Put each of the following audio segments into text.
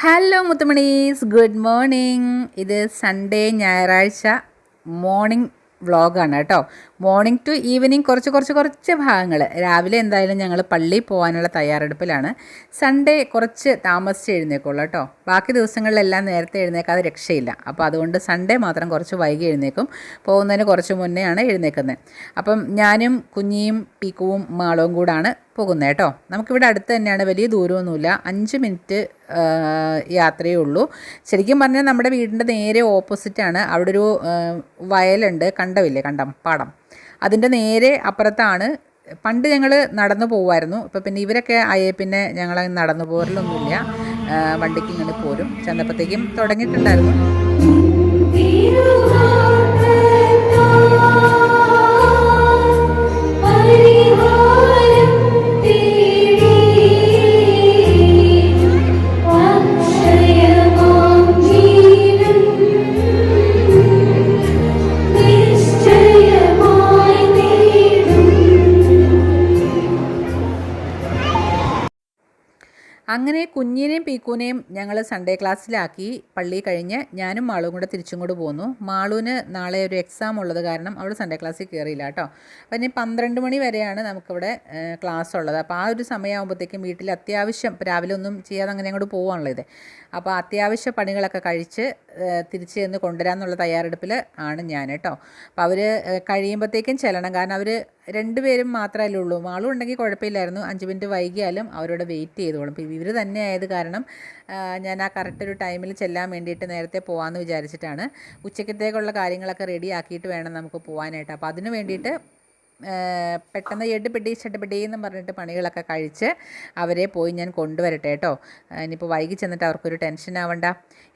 Hello മുത്തുമണീസ്. Good morning ഇത് Sunday ഞായറാഴ്ച മോർണിംഗ് വ്ളോഗാണ് കേട്ടോ. മോർണിംഗ് ടു ഈവനിങ് കുറച്ച് കുറച്ച് കുറച്ച് ഭാഗങ്ങൾ രാവിലെ എന്തായാലും ഞങ്ങൾ പള്ളിയിൽ പോകാനുള്ള തയ്യാറെടുപ്പിലാണ്. സൺഡേ കുറച്ച് താമസിച്ച് എഴുന്നേക്കുള്ളൂ കേട്ടോ. ബാക്കി ദിവസങ്ങളിലെല്ലാം നേരത്തെ എഴുന്നേക്കാതെ രക്ഷയില്ല. അപ്പോൾ അതുകൊണ്ട് സൺഡേ മാത്രം കുറച്ച് വൈകി എഴുന്നേക്കും. പോകുന്നതിന് കുറച്ച് മുന്നെയാണ് എഴുന്നേക്കുന്നത്. അപ്പം ഞാനും കുഞ്ഞിയും പീക്കുവും മാളവും കൂടാണ് പോകുന്നത് കേട്ടോ. നമുക്കിവിടെ അടുത്ത് തന്നെയാണ്. വലിയ ദൂരമൊന്നുമില്ല. അഞ്ച് മിനിറ്റ് യാത്രയേ ഉള്ളൂ ശരിക്കും പറഞ്ഞാൽ നമ്മുടെ വീടിന്റെ നേരെ ഓപ്പോസിറ്റാണ്. അവിടെ ഒരു വയലുണ്ട്. കണ്ടവില്ലേ കണ്ടം പാടം. അതിന്റെ നേരെ അപ്പുറത്താണ്. പണ്ട് ഞങ്ങൾ നടന്നു പോകുമായിരുന്നു ഇപ്പോൾ പിന്നെ ഇവരൊക്കെ ആയേ പിന്നെ ഞങ്ങൾ നടന്നു പോരലൊന്നുമില്ല വണ്ടിക്ക് ഇങ്ങനെ പോരും. ചെന്നപ്പോഴത്തേക്കും തുടങ്ങിയിട്ടുണ്ടായിരുന്നു. അങ്ങനെ കുഞ്ഞിനെയും പീക്കൂനെയും ഞങ്ങൾ സൺഡേ ക്ലാസ്സിലാക്കി പള്ളി കഴിഞ്ഞ് ഞാനും മാളും കൂടെ തിരിച്ചും കൂടെ പോന്നു. മാളുവിന് നാളെ ഒരു എക്സാം ഉള്ളത് കാരണം അവൾ സൺഡേ ക്ലാസ്സിൽ കയറിയില്ല കേട്ടോ. അപ്പം ഇനി പന്ത്രണ്ട് മണി വരെയാണ് നമുക്കിവിടെ ക്ലാസ് ഉള്ളത്. അപ്പോൾ ആ ഒരു സമയമാകുമ്പോഴത്തേക്കും വീട്ടിൽ അത്യാവശ്യം രാവിലെ ഒന്നും ചെയ്യാതെ അങ്ങനെ അങ്ങോട്ട് പോകാനുള്ളത് അപ്പോൾ അത്യാവശ്യ പണികളൊക്കെ കഴിച്ച് തിരിച്ച് ചെന്ന് കൊണ്ടുവരാമെന്നുള്ള തയ്യാറെടുപ്പിൽ ആണ് ഞാൻ കേട്ടോ. അപ്പോൾ അവർ കഴിയുമ്പോഴത്തേക്കും ചെല്ലണം. കാരണം അവർ രണ്ടുപേരും മാത്രമല്ലേ ഉള്ളൂ. മാളും ഉണ്ടെങ്കിൽ കുഴപ്പമില്ലായിരുന്നു. അഞ്ച് മിനിറ്റ് വൈകിയാലും അവരോട് വെയിറ്റ് ചെയ്തോളും. ഇവർ തന്നെ ആയത് കാരണം ഞാൻ ആ കറക്റ്റ് ഒരു ടൈമിൽ ചെല്ലാൻ വേണ്ടിയിട്ട് നേരത്തെ പോകാമെന്ന് വിചാരിച്ചിട്ടാണ്. ഉച്ചക്കത്തേക്കുള്ള കാര്യങ്ങളൊക്കെ റെഡി ആക്കിയിട്ട് വേണം നമുക്ക് പോകാനായിട്ട് അപ്പോൾ അതിന് വേണ്ടിയിട്ട് പെട്ടെന്ന് എട്ടുപിടി ചട്ടുപിടി എന്ന് പറഞ്ഞിട്ട് പണികളൊക്കെ കഴിച്ച് അവരെ പോയി ഞാൻ കൊണ്ടുവരട്ടെ കേട്ടോ. ഇനിയിപ്പോൾ വൈകി ചെന്നിട്ട് അവർക്കൊരു ടെൻഷൻ ആവണ്ട.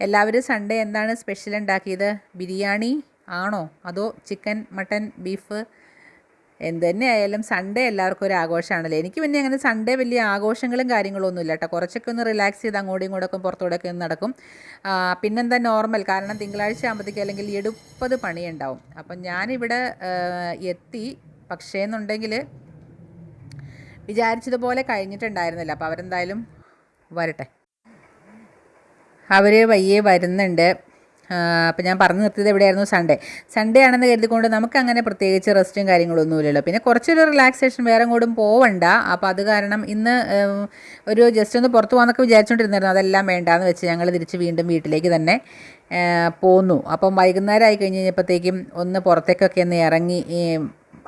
എല്ലാവരും സൺഡേ എന്താണ് സ്പെഷ്യൽ ഉണ്ടാക്കിയത്? ബിരിയാണി ആണോ? അതോ ചിക്കൻ മട്ടൻ ബീഫ് എന്ത് തന്നെ ആയാലും സൺഡേ എല്ലാവർക്കും ഒരു ആഘോഷമാണല്ലേ. എനിക്ക് പിന്നെ അങ്ങനെ സൺഡേ വലിയ ആഘോഷങ്ങളും കാര്യങ്ങളും ഒന്നുമില്ല കേട്ടോ. കുറച്ചൊക്കെ ഒന്ന് റിലാക്സ് ചെയ്ത് അങ്ങോട്ടും ഇങ്ങോട്ടൊക്കെ പുറത്തോടൊക്കെ ഒന്ന് നടക്കും. പിന്നെന്താ നോർമൽ കാരണം തിങ്കളാഴ്ച ആകുമ്പോഴത്തേക്ക് അല്ലെങ്കിൽ എടുപ്പത് പണിയുണ്ടാവും. അപ്പം ഞാനിവിടെ എത്തി. പക്ഷേ എന്നുണ്ടെങ്കിൽ വിചാരിച്ചതുപോലെ കഴിഞ്ഞിട്ടുണ്ടായിരുന്നില്ല. അപ്പോൾ അവരെന്തായാലും വരട്ടെ. അവർ വയ്യേ വരുന്നുണ്ട്. അപ്പോൾ ഞാൻ പറഞ്ഞു നിർത്തിയത് എവിടെയായിരുന്നു? സൺഡേ സൺഡേ ആണെന്ന് കരുതിക്കൊണ്ട് നമുക്ക് അങ്ങനെ പ്രത്യേകിച്ച് റെസ്റ്റും കാര്യങ്ങളൊന്നും ഇല്ലല്ലോ പിന്നെ കുറച്ചൊരു റിലാക്സേഷൻ വേറെ കൂടും പോവണ്ട. അപ്പോൾ അത് കാരണം ഇന്ന് ഒരു ജസ്റ്റ് ഒന്ന് പുറത്ത് പോകാമെന്നൊക്കെ വിചാരിച്ചുകൊണ്ടിരുന്നായിരുന്നു അതെല്ലാം വേണ്ടാന്ന് വെച്ച് ഞങ്ങൾ തിരിച്ച് വീണ്ടും വീട്ടിലേക്ക് തന്നെ പോന്നു. അപ്പം വൈകുന്നേരം ആയി കഴിഞ്ഞ് കഴിഞ്ഞപ്പോഴത്തേക്കും ഒന്ന് പുറത്തേക്കൊക്കെ ഒന്ന് ഇറങ്ങി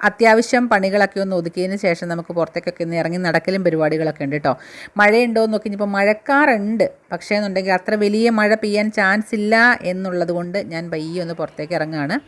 അത്യാവശ്യം പണികളൊക്കെ ഒന്ന് ഒതുക്കിയതിന് ശേഷം നമുക്ക് പുറത്തേക്കൊക്കെ ഒന്ന് ഇറങ്ങി നടക്കലും പരിപാടികളൊക്കെ ഉണ്ട് കേട്ടോ. മഴയുണ്ടോ എന്ന് നോക്കി ഇനിയിപ്പോൾ മഴക്കാറുണ്ട്. പക്ഷേ എന്നുണ്ടെങ്കിൽ അത്ര വലിയ മഴ പെയ്യാൻ ചാൻസ് ഇല്ല എന്നുള്ളത് കൊണ്ട് ഞാൻ പയ്യെ ഒന്ന് പുറത്തേക്ക് ഇറങ്ങുകയാണ്.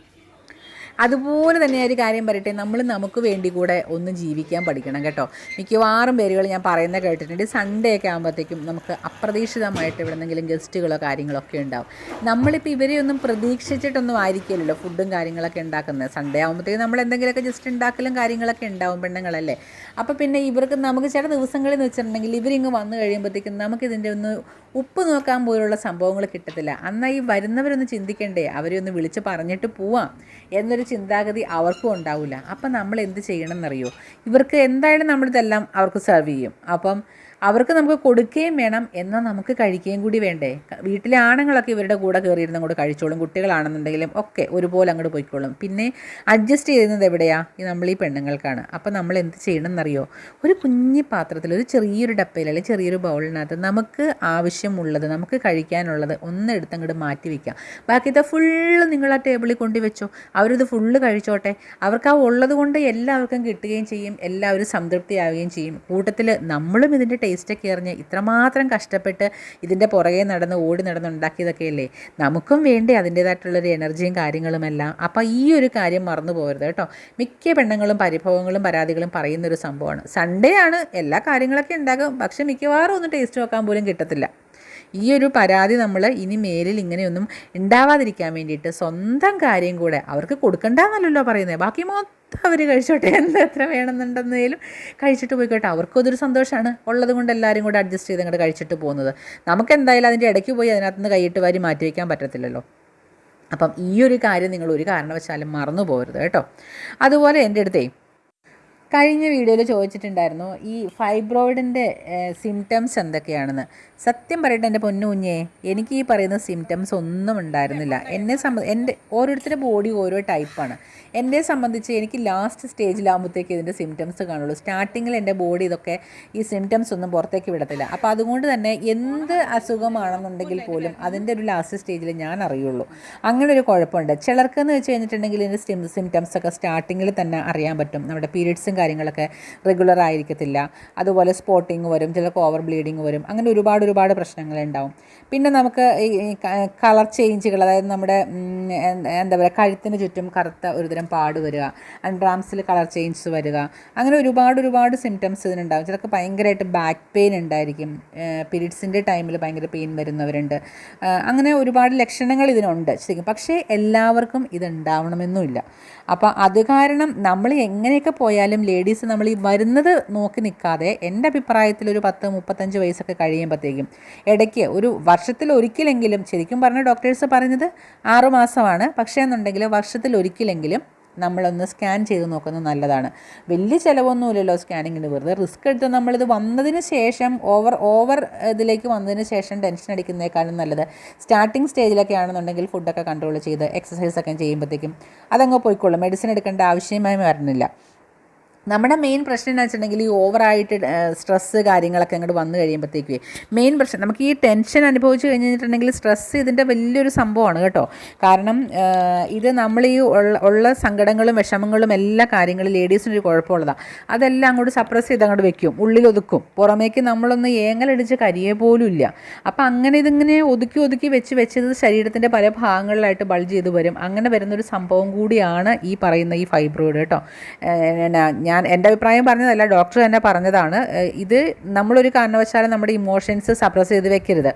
അതുപോലെ തന്നെ ഒരു കാര്യം പറയട്ടെ നമ്മൾ നമുക്ക് വേണ്ടി കൂടെ ഒന്ന് ജീവിക്കാൻ പഠിക്കണം കേട്ടോ. മിക്കവാറും പേരുകൾ ഞാൻ പറയുന്നത് കേട്ടിട്ടുണ്ട്. സൺഡേ ഒക്കെ ആകുമ്പോഴത്തേക്കും നമുക്ക് അപ്രതീക്ഷിതമായിട്ട് എവിടെന്നെങ്കിലും ഗസ്റ്റുകളോ കാര്യങ്ങളോ ഒക്കെ ഉണ്ടാവും. നമ്മളിപ്പോൾ ഇവരെ ഒന്നും പ്രതീക്ഷിച്ചിട്ടൊന്നും ആയിരിക്കില്ലല്ലോ ഫുഡും കാര്യങ്ങളൊക്കെ ഉണ്ടാക്കുന്നത്. സൺഡേ ആകുമ്പോഴത്തേക്കും നമ്മൾ എന്തെങ്കിലുമൊക്കെ ജസ്റ്റ് ഉണ്ടാക്കലും കാര്യങ്ങളൊക്കെ ഉണ്ടാവും പെണ്ണുങ്ങളല്ലേ. അപ്പോൾ പിന്നെ ഇവർക്ക് നമുക്ക് ചില ദിവസങ്ങളിൽ എന്ന് വെച്ചിട്ടുണ്ടെങ്കിൽ ഇവരിങ്ങ് വന്നു കഴിയുമ്പോഴത്തേക്കും നമുക്കിതിന്റെ ഒന്ന് ഉപ്പ് നോക്കാൻ പോലുള്ള സംഭവങ്ങൾ കിട്ടത്തില്ല. എന്നാൽ ഈ വരുന്നവരൊന്ന് ചിന്തിക്കണ്ടേ അവരെ ഒന്ന് വിളിച്ച് പറഞ്ഞിട്ട് പോവാം എന്നൊരു ചിന്താഗതി അവർക്കും ഉണ്ടാവില്ല അപ്പം നമ്മൾ എന്ത് ചെയ്യണം എന്നറിയോ ഇവർക്ക് എന്തായാലും നമ്മളിതെല്ലാം അവർക്ക് സെർവ് ചെയ്യും. അപ്പം അവർക്ക് നമുക്ക് കൊടുക്കുകയും വേണം എന്നാൽ നമുക്ക് കഴിക്കുകയും കൂടി വേണ്ടേ. വീട്ടിലെ ആണുങ്ങളൊക്കെ ഇവരുടെ കൂടെ കയറിയിരുന്ന് അങ്ങോട്ട് കഴിച്ചോളും. കുട്ടികളാണെന്നുണ്ടെങ്കിലും ഒക്കെ ഒരുപോലെ അങ്ങോട്ട് പോയിക്കോളും. പിന്നെ അഡ്ജസ്റ്റ് ചെയ്യുന്നത് ഈ നമ്മൾ ഈ പെണ്ണുങ്ങൾക്കാണ്. അപ്പം നമ്മൾ എന്ത് ചെയ്യണം എന്നറിയോ ഒരു കുഞ്ഞി പാത്രത്തിൽ ഒരു ചെറിയൊരു ഡപ്പയിൽ അല്ലെങ്കിൽ ചെറിയൊരു ബൗളിനകത്ത് നമുക്ക് ആവശ്യമുള്ളത് നമുക്ക് കഴിക്കാനുള്ളത് ഒന്നെടുത്ത് അങ്ങോട്ട് മാറ്റി വയ്ക്കാം ബാക്കിത്തെ ഫുള്ള് നിങ്ങൾ ആ ടേബിളിൽ കൊണ്ടു വെച്ചോ. അവരിത് ഫുള്ള് കഴിച്ചോട്ടെ. അവർക്ക് ആ ഉള്ളത് കൊണ്ട് എല്ലാവർക്കും കിട്ടുകയും ചെയ്യും. എല്ലാവരും സംതൃപ്തിയാവുകയും ചെയ്യും. കൂട്ടത്തിൽ നമ്മളും ഇതിന്റെ ടേസ്റ്റൊക്കെ അറിഞ്ഞ് ഇത്രമാത്രം കഷ്ടപ്പെട്ട് ഇതിന്റെ പുറകെ നടന്ന് ഓടി നടന്ന് ഉണ്ടാക്കിയതൊക്കെയല്ലേ? നമുക്കും വേണ്ടേ അതിന്റേതായിട്ടുള്ളൊരു എനർജിയും കാര്യങ്ങളുമെല്ലാം. അപ്പോൾ ഈ ഒരു കാര്യം മറന്നു പോകരുത് കേട്ടോ. മിക്ക പെണ്ണുങ്ങളും പരിഭവങ്ങളും പരാതികളും പറയുന്നൊരു സംഭവമാണ്. സൺഡേ ആണ് എല്ലാ കാര്യങ്ങളൊക്കെ ഉണ്ടാകും. പക്ഷെ മിക്കവാറും ഒന്നും ടേസ്റ്റ് നോക്കാൻ പോലും കിട്ടത്തില്ല. ഈ ഒരു പരാതി നമ്മൾ ഇനി മേലിൽ ഇങ്ങനെയൊന്നും ഉണ്ടാവാതിരിക്കാൻ വേണ്ടിയിട്ട് സ്വന്തം കാര്യം കൂടെ അവർക്ക് കൊടുക്കണ്ടെന്നല്ലല്ലോ പറയുന്നത് ബാക്കി മൊത്തം അവർ കഴിച്ചോട്ടെ എന്ത് എത്ര വേണമെന്നുണ്ടെന്നേലും കഴിച്ചിട്ട് പോയിക്കോട്ടെ. അവർക്കും അതൊരു സന്തോഷമാണ്. ഉള്ളത് കൊണ്ട് എല്ലാവരും കൂടെ അഡ്ജസ്റ്റ് ചെയ്ത് അങ്ങോട്ട് കഴിച്ചിട്ട് പോകുന്നത്. നമുക്ക് എന്തായാലും അതിന്റെ ഇടയ്ക്ക് പോയി അതിനകത്ത് നിന്ന് കൈയിട്ട് വാരി മാറ്റി വയ്ക്കാൻ പറ്റത്തില്ലല്ലോ. അപ്പം ഈ ഒരു കാര്യം നിങ്ങൾ ഒരു കാരണവശാലും മറന്നു പോകരുത് കേട്ടോ. അതുപോലെ എന്റെ അടുത്തേ കഴിഞ്ഞ വീഡിയോയിൽ ചോദിച്ചിട്ടുണ്ടായിരുന്നു ഈ ഫൈബ്രോയിഡിന്റെ സിംറ്റംസ് എന്തൊക്കെയാണെന്ന്. സത്യം പറയട്ടെ എന്റെ പൊന്നു കുഞ്ഞേ എനിക്ക് ഈ പറയുന്ന സിംറ്റംസ് ഒന്നും ഉണ്ടായിരുന്നില്ല. എന്നെ സംബന്ധ എന്റെ ഓരോരുത്തരുടെ ബോഡി ഓരോ ടൈപ്പാണ് എന്നെ സംബന്ധിച്ച് എനിക്ക് ലാസ്റ്റ് സ്റ്റേജിലാകുമ്പോഴത്തേക്ക് ഇതിന്റെ സിംറ്റംസ് കാണുള്ളൂ. സ്റ്റാർട്ടിങ്ങിൽ എന്റെ ബോഡി ഇതൊക്കെ ഈ സിംറ്റംസ് ഒന്നും പുറത്തേക്ക് വിടത്തില്ല. അപ്പോൾ അതുകൊണ്ട് തന്നെ എന്ത് അസുഖമാണെന്നുണ്ടെങ്കിൽ പോലും അതിന്റെ ഒരു ലാസ്റ്റ് സ്റ്റേജിൽ ഞാൻ അറിയുള്ളൂ. അങ്ങനെ ഒരു കുഴപ്പമുണ്ട്. ചിലർക്കെന്ന് വെച്ച് കഴിഞ്ഞിട്ടുണ്ടെങ്കിൽ ഇതിന്റെ സിംറ്റംസ് ഒക്കെ സ്റ്റാർട്ടിങ്ങിൽ തന്നെ അറിയാൻ പറ്റും. നമ്മുടെ പീരിയഡ്സും കാര്യങ്ങളൊക്കെ റെഗുലർ ആയിരിക്കത്തില്ല. അതുപോലെ സ്പോട്ടിങ് വരും ചിലപ്പോൾ ഓവർ ബ്ലീഡിങ് വരും. അങ്ങനെ ഒരുപാട് ഒരുപാട് പ്രശ്നങ്ങൾ ഉണ്ടാവും. പിന്നെ നമുക്ക് ഈ കളർ ചേഞ്ചുകൾ അതായത് നമ്മുടെ എന്താ പറയുക കഴുത്തിന് ചുറ്റും കറുത്ത ഒരുതരം പാട് വരിക അൺഡ്രാംസിൽ കളർ ചേഞ്ചസ് വരിക അങ്ങനെ ഒരുപാട് ഒരുപാട് സിംറ്റംസ് ഇതിനുണ്ടാവും. ചിലർക്ക് ഭയങ്കരമായിട്ട് ബാക്ക് പെയിൻ ഉണ്ടായിരിക്കും. പീരീഡ്സിന്റെ ടൈമിൽ ഭയങ്കര പെയിൻ വരുന്നവരുണ്ട്. അങ്ങനെ ഒരുപാട് ലക്ഷണങ്ങൾ ഇതിനുണ്ട് ശരിക്കും. പക്ഷേ എല്ലാവർക്കും ഇതുണ്ടാവണമെന്നുമില്ല അപ്പോൾ അത് കാരണം നമ്മൾ എങ്ങനെയൊക്കെ പോയാലും ലേഡീസ് നമ്മൾ ഈ വരുന്നത് നോക്കി നിൽക്കാതെ എന്റെ അഭിപ്രായത്തിൽ ഒരു പത്ത് മുപ്പത്തഞ്ച് വയസ്സൊക്കെ കഴിയുമ്പോഴത്തേക്കും ഇടയ്ക്ക് ഒരു വർഷത്തിൽ ഒരിക്കലെങ്കിലും ശരിക്കും പറഞ്ഞ ഡോക്ടേഴ്സ് പറയുന്നത് ആറുമാസമാണ് പക്ഷേ എന്നുണ്ടെങ്കിൽ വർഷത്തിൽ ഒരിക്കലെങ്കിലും നമ്മളൊന്ന് സ്കാൻ ചെയ്ത് നോക്കുന്നത് നല്ലതാണ്. വലിയ ചിലവൊന്നുമില്ലല്ലോ സ്കാനിങ്ങിന്. വെറുതെ റിസ്ക് എടുത്ത് നമ്മളിത് വന്നതിന് ശേഷം ഓവർ ഓവർ ഇതിലേക്ക് വന്നതിന് ശേഷം ടെൻഷൻ അടിക്കുന്നതിനേക്കാളും നല്ലത് സ്റ്റാർട്ടിങ് സ്റ്റേജിലൊക്കെ ആണെന്നുണ്ടെങ്കിൽ ഫുഡൊക്കെ കൺട്രോൾ ചെയ്ത് എക്സസൈസൊക്കെ ചെയ്യുമ്പോഴത്തേക്കും അതങ്ങ് പോയിക്കോളും. മെഡിസിൻ എടുക്കേണ്ട ആവശ്യമായി വരുന്നില്ല നമ്മുടെ മെയിൻ പ്രശ്നം എന്ന് വെച്ചിട്ടുണ്ടെങ്കിൽ ഈ ഓവറായിട്ട് സ്ട്രെസ്സ് കാര്യങ്ങളൊക്കെ അങ്ങോട്ട് വന്നു കഴിയുമ്പോഴത്തേക്ക് മെയിൻ പ്രശ്നം നമുക്ക് ഈ ടെൻഷൻ അനുഭവിച്ച് കഴിഞ്ഞിട്ടുണ്ടെങ്കിൽ സ്ട്രെസ്സ് ഇതിന്റെ വലിയൊരു സംഭവമാണ് കേട്ടോ. കാരണം ഇത് നമ്മൾ ഈ ഉള്ള സങ്കടങ്ങളും വിഷമങ്ങളും എല്ലാ കാര്യങ്ങളും ലേഡീസിനൊരു കുഴപ്പമുള്ളതാണ് അതെല്ലാം അങ്ങോട്ട് സപ്രസ് ചെയ്ത് അങ്ങോട്ട് വെക്കും ഉള്ളിൽ ഒതുക്കും. പുറമേക്ക് നമ്മളൊന്ന് ഏങ്ങലടിച്ച് കരിയേ പോലും ഇല്ല. അപ്പം അങ്ങനെ ഇതിങ്ങനെ ഒതുക്കി ഒതുക്കി വെച്ച് വെച്ചത് ശരീരത്തിന്റെ പല ഭാഗങ്ങളിലായിട്ട് ബൾജ് ചെയ്ത് വരും. അങ്ങനെ വരുന്നൊരു സംഭവം കൂടിയാണ് ഈ പറയുന്ന ഈ ഫൈബ്രോയിഡ് കേട്ടോ. എന്നാ ഞാൻ എന്റെ അഭിപ്രായം പറഞ്ഞതല്ല ഡോക്ടർ തന്നെ പറഞ്ഞതാണ്. ഇത് നമ്മളൊരു കാരണവശാലും നമ്മുടെ ഇമോഷൻസ് സപ്രസ് ചെയ്ത് വെക്കരുത്.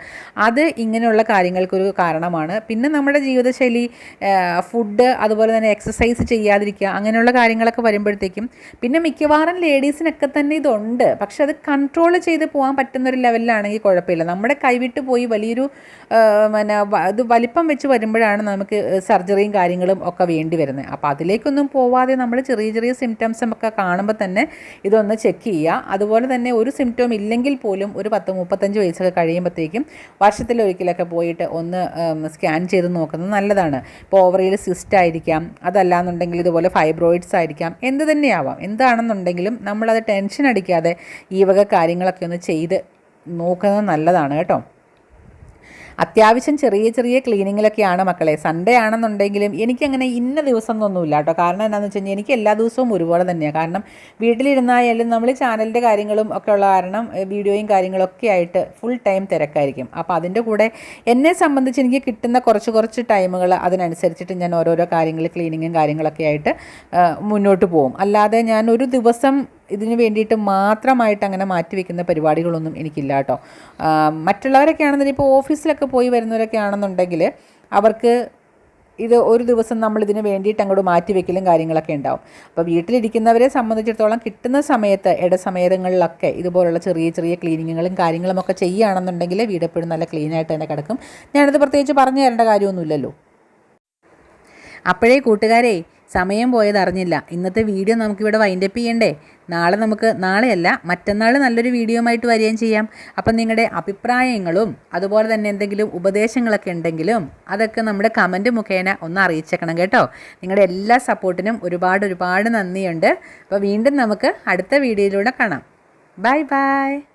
അത് ഇങ്ങനെയുള്ള കാര്യങ്ങൾക്കൊരു കാരണമാണ്. പിന്നെ നമ്മുടെ ജീവിതശൈലി ഫുഡ് അതുപോലെ തന്നെ എക്സസൈസ് ചെയ്യാതിരിക്കുക അങ്ങനെയുള്ള കാര്യങ്ങളൊക്കെ വരുമ്പോഴത്തേക്കും പിന്നെ മിക്കവാറും ലേഡീസിനൊക്കെ തന്നെ ഇതുണ്ട്. പക്ഷെ അത് കൺട്രോൾ ചെയ്ത് പോകാൻ പറ്റുന്നൊരു ലെവലിലാണെങ്കിൽ കുഴപ്പമില്ല. നമ്മുടെ കൈവിട്ട് പോയി വലിയൊരു പിന്നെ ഇത് വലിപ്പം വെച്ച് വരുമ്പോഴാണ് നമുക്ക് സർജറിയും കാര്യങ്ങളും ഒക്കെ വേണ്ടി വരുന്നത്. അപ്പോൾ അതിലേക്കൊന്നും പോവാതെ നമ്മൾ ചെറിയ ചെറിയ സിംറ്റംസും ഒക്കെ കാണുമ്പോൾ തന്നെ ഇതൊന്ന് ചെക്ക് ചെയ്യുക അതുപോലെ തന്നെ ഒരു സിംറ്റം ഇല്ലെങ്കിൽ പോലും ഒരു പത്ത് മുപ്പത്തഞ്ച് വയസ്സൊക്കെ കഴിയുമ്പോഴത്തേക്കും വർഷത്തിലൊരിക്കലൊക്കെ പോയിട്ട് ഒന്ന് സ്കാൻ ചെയ്ത് നോക്കുന്നത് നല്ലതാണ്. ഇപ്പോൾ ഓവറിയിൽ സിസ്റ്റ് ആയിരിക്കാം അതല്ലാന്നുണ്ടെങ്കിൽ ഇതുപോലെ ഫൈബ്രോയിഡ്സ് ആയിരിക്കാം എന്ത് തന്നെയാവാം. എന്താണെന്നുണ്ടെങ്കിലും നമ്മളത് ടെൻഷൻ അടിക്കാതെ ഈ വക കാര്യങ്ങളൊക്കെ ഒന്ന് ചെയ്ത് നോക്കുന്നത് നല്ലതാണ് കേട്ടോ. അത്യാവശ്യം ചെറിയ ചെറിയ ക്ലീനിങ്ങിലൊക്കെയാണ് മക്കളെ. സൺഡേ ആണെന്നുണ്ടെങ്കിലും എനിക്കങ്ങനെ ഇന്ന ദിവസം ഒന്നുമില്ല കേട്ടോ. കാരണം എന്താണെന്ന് വെച്ച് കഴിഞ്ഞാൽ എനിക്ക് എല്ലാ ദിവസവും ഒരുപോലെ തന്നെയാണ് കാരണം വീട്ടിലിരുന്നായാലും നമ്മൾ ചാനലിന്റെ കാര്യങ്ങളും ഒക്കെ ഉള്ള കാരണം വീഡിയോയും കാര്യങ്ങളൊക്കെ ആയിട്ട് ഫുൾ ടൈം തിരക്കായിരിക്കും. അപ്പോൾ അതിന്റെ കൂടെ എന്നെ സംബന്ധിച്ച് എനിക്ക് കിട്ടുന്ന കുറച്ച് കുറച്ച് ടൈമുകൾ അതിനനുസരിച്ചിട്ട് ഞാൻ ഓരോരോ കാര്യങ്ങൾ ക്ലീനിങ്ങും കാര്യങ്ങളൊക്കെ ആയിട്ട് മുന്നോട്ട് പോകും അല്ലാതെ ഞാൻ ഒരു ദിവസം ഇതിന് വേണ്ടിയിട്ട് മാത്രമായിട്ട് അങ്ങനെ മാറ്റി വെക്കുന്ന പരിപാടികളൊന്നും എനിക്കില്ല കേട്ടോ. മറ്റുള്ളവരൊക്കെ ആണെന്നുണ്ടെങ്കിൽ ഇപ്പോൾ ഓഫീസിലൊക്കെ പോയി വരുന്നവരൊക്കെ ആണെന്നുണ്ടെങ്കിൽ അവർക്ക് ഇത് ഒരു ദിവസം നമ്മൾ ഇതിന് വേണ്ടിയിട്ട് അങ്ങോട്ട് മാറ്റി വെക്കലും കാര്യങ്ങളൊക്കെ ഉണ്ടാവും. അപ്പോൾ വീട്ടിലിരിക്കുന്നവരെ സംബന്ധിച്ചിടത്തോളം കിട്ടുന്ന സമയത്ത് ഇടസമയങ്ങളിലൊക്കെ ഇതുപോലുള്ള ചെറിയ ചെറിയ ക്ലീനിങ്ങുകളും കാര്യങ്ങളുമൊക്കെ ചെയ്യുകയാണെന്നുണ്ടെങ്കിൽ വീട് എപ്പോഴും നല്ല ക്ലീനായിട്ട് തന്നെ കിടക്കും. ഞാനത് പ്രത്യേകിച്ച് പറഞ്ഞു തരേണ്ട കാര്യമൊന്നുമില്ലല്ലോ. അപ്പോഴേ കൂട്ടുകാരെ സമയം പോയത് അറിഞ്ഞില്ല. ഇന്നത്തെ വീഡിയോ നമുക്കിവിടെ വൈൻഡപ്പ് ചെയ്യണ്ടേ? നാളെ നമുക്ക് നാളെയല്ല മറ്റന്നാൾ നല്ലൊരു വീഡിയോ ആയിട്ട് വരികയും ചെയ്യാം. അപ്പം നിങ്ങളുടെ അഭിപ്രായങ്ങളും അതുപോലെ തന്നെ എന്തെങ്കിലും ഉപദേശങ്ങളൊക്കെ ഉണ്ടെങ്കിലും അതൊക്കെ നമ്മുടെ കമന്റ് മുഖേന ഒന്ന് അറിയിച്ചേക്കണം കേട്ടോ. നിങ്ങളുടെ എല്ലാ സപ്പോർട്ടിനും ഒരുപാട് ഒരുപാട് നന്ദിയുണ്ട്. അപ്പോൾ വീണ്ടും നമുക്ക് അടുത്ത വീഡിയോയിലൂടെ കാണാം. Bye bye